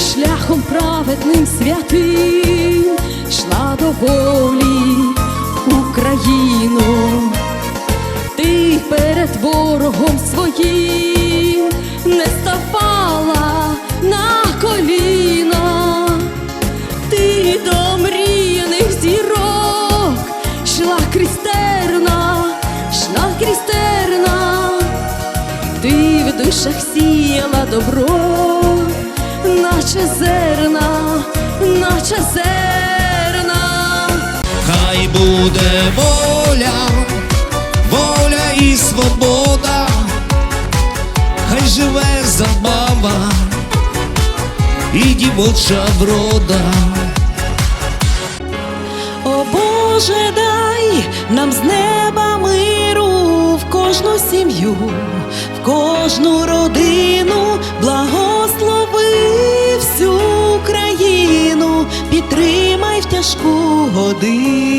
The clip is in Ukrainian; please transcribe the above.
шляхом праведним святим йшла до волі Україну, ти перед ворогом своїм не ставала на коліна, ти до мріяних зірок йшла крістерна, йшла крістерна, ти в душах сіяла добро, наче зерна, наче зерна. Хай буде воля, воля і свобода, хай живе забава і дівоча врода. О Боже, дай нам з неба миру в кожну сім'ю, в кожну родину, підтримай в тяжку годину.